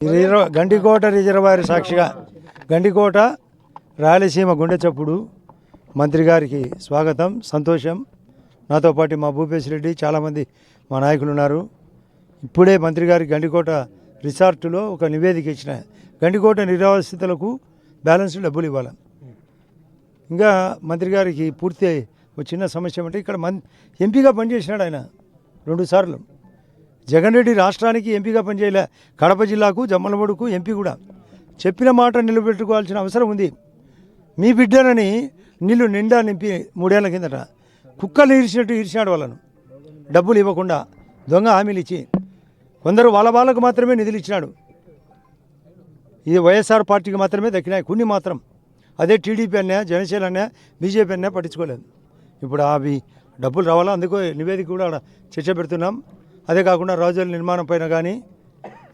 Reserve Gandikota reservoir సాక్షిగా గండికోట రాయలసీమ గుండె చప్పుడు మంత్రి గారికి స్వాగతం సంతోషం. నాతో పాటు మా భూపేశ్ రెడ్డి చాలామంది మా నాయకులు ఉన్నారు. ఇప్పుడే మంత్రి గారి గండికోట రిసార్టులో ఒక నివేదిక ఇచ్చిన గండికోట నిరావస్థితులకు బ్యాలెన్స్ డబ్బులు ఇవ్వాలి? ఇంకా మంత్రి గారికి పూర్తి ఒక చిన్న సమస్య అంటే ఇక్కడ మన్ ఎంపీగా పనిచేసినాడు ఆయన రెండు సార్లు. జగన్ రెడ్డి రాష్ట్రానికి ఎంపీగా పనిచేయలే. కడప జిల్లాకు జమ్మలమడుకు ఎంపీ కూడా. చెప్పిన మాట నిలబెట్టుకోవాల్సిన అవసరం ఉంది. మీ బిడ్డనని నీళ్ళు నిండా నింపి మూడేళ్ళ కిందట కుక్కలు ఇరిచినట్టు ఇరిచినాడు వాళ్ళను. డబ్బులు ఇవ్వకుండా దొంగ హామీలు ఇచ్చి కొందరు వాళ్ళ వాళ్ళకు మాత్రమే నిధులు ఇచ్చినాడు. ఇది వైఎస్ఆర్ పార్టీకి మాత్రమే దక్కినాయి. కొన్ని మాత్రం. అదే టీడీపీ అన్నా జనసేన అన్నా బీజేపీ అన్నా పట్టించుకోలేదు. ఇప్పుడు అవి డబ్బులు రావాలా? అందుకో నివేదిక కూడా చర్చ పెడుతున్నాం. అదే కాకుండా రాజుల నిర్మాణం పైన కానీ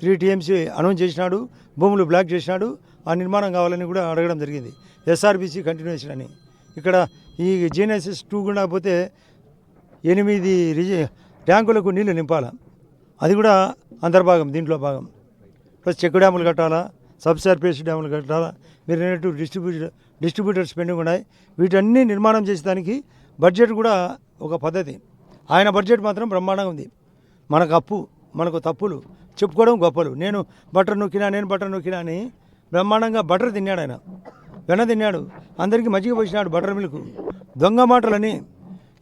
త్రీ టీఎంసీ అనౌన్స్ చేసినాడు భూములు బ్లాక్ చేసినాడు ఆ నిర్మాణం కావాలని కూడా అడగడం జరిగింది. ఎస్ఆర్బీసీ కంటిన్యూషన్ అని. ఇక్కడ ఈ జీఎన్ఎస్ఎస్ టూ గుండా పోతే ఎనిమిది రిజి ట్యాంకులకు నీళ్ళు నింపాలా? అది కూడా అంతర్భాగం దీంట్లో భాగం. ప్లస్ చెక్ డ్యాములు కట్టాలా? సబ్ సర్ఫేస్ డ్యాములు కట్టాలా? మీరు అనేటు డిస్ట్రిబ్యూటర్ డిస్ట్రిబ్యూటర్స్ పెండింగ్ ఉన్నాయి. వీటన్ని నిర్మాణం చేసేదానికి బడ్జెట్ కూడా ఒక పద్ధతి. ఆయన బడ్జెట్ మాత్రం బ్రహ్మాండంగా ఉంది. మనకు అప్పు మనకు తప్పులు చెప్పుకోవడం గొప్పలు. నేను బటర్ నొక్కినా నేను బటర్ నొక్కినా అని బ్రహ్మాండంగా బటర్ తిన్నాడు ఆయన. వెన్న తిన్నాడు. అందరికీ మజ్జిగ పోసినాడు బటర్ మిల్క్. దొంగ మాటలని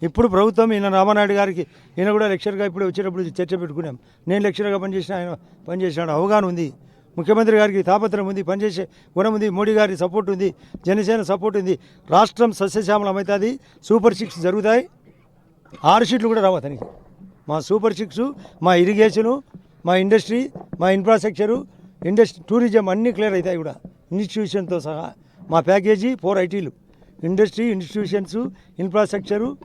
ఇప్పుడు ప్రభుత్వం ఈయన రామానాయుడు గారికి ఈయన కూడా లెక్చర్గా ఇప్పుడు వచ్చేటప్పుడు చర్చ పెట్టుకున్నాం. నేను లెక్చర్గా పనిచేసిన ఆయన పనిచేసినాడు. అవగాహన ఉంది. ముఖ్యమంత్రి గారికి తాపత్రం ఉంది. పనిచేసే గుణం ఉంది. మోడీ గారి సపోర్ట్ ఉంది. జనసేన సపోర్ట్ ఉంది. రాష్ట్రం సస్యశ్యామలం అవుతుంది. సూపర్ సిక్స్ జరుగుతాయి. ఆరు సీట్లు కూడా రావు అతనికి. మా సూపర్ సిక్స్ మా ఇరిగేషను మా ఇండస్ట్రీ మా ఇన్ఫ్రాస్ట్రక్చరు ఇండస్ట్రీ టూరిజం అన్నీ క్లియర్ అవుతాయి కూడా. ఇన్స్టిట్యూషన్తో సహా. మా package four ఐటీలు. Industry institutions infrastructure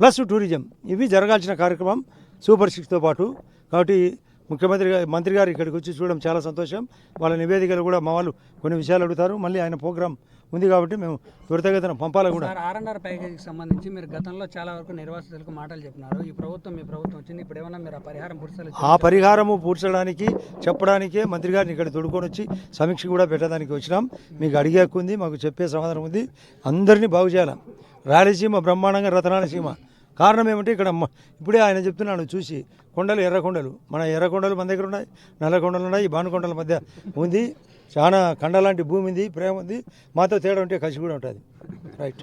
plus tourism. ఇవి జరగాల్సిన కార్యక్రమం సూపర్ సిక్స్తో పాటు. కాబట్టి ముఖ్యమంత్రి మంత్రి గారు ఇక్కడికి వచ్చి చూడడం చాలా సంతోషం. వాళ్ళ నివేదికలు కూడా మా వాళ్ళు కొన్ని విషయాలు అడుగుతారు. మళ్ళీ ఆయన ప్రోగ్రాం ఉంది కాబట్టి మేము త్వరితగతిన పంపాలి కూడా. ఆర్ఎన్ఆర్ ప్యాకేజీకి సంబంధించి మీరు గతంలో చాలా వరకు నిర్వాసితులకు మాటలు చెప్పినారు. ఈ ప్రభుత్వం మీ ప్రభుత్వం వచ్చింది. ఇప్పుడు ఏమన్నా మీరు ఆ పరిహారం పురుషాలు ఆ పరిహారము పూడ్చడానికి చెప్పడానికే మంత్రి గారిని ఇక్కడ తొడుకొని వచ్చి సమీక్ష కూడా పెట్టడానికి వచ్చినాం. మీకు అడిగే ఉంది మాకు చెప్పే సమాధానం ఉంది. అందరినీ బాగు చేయాలి? రాయలసీమ బ్రహ్మాండంగా రతనాలసీమ. కారణం ఏమంటే ఇక్కడ ఇప్పుడే ఆయన చెప్తున్నాను చూసి కొండలు ఎర్రకొండలు మన ఎర్ర కొండలు మన దగ్గర ఉన్నాయి నల్ల కొండలు ఉన్నాయి భానుకొండల మధ్య ఉంది. చాలా కండలాంటి భూమి ఉంది ప్రేమ ఉంది. మాతో తేడా ఉంటే కసి కూడా ఉంటుంది. రైట్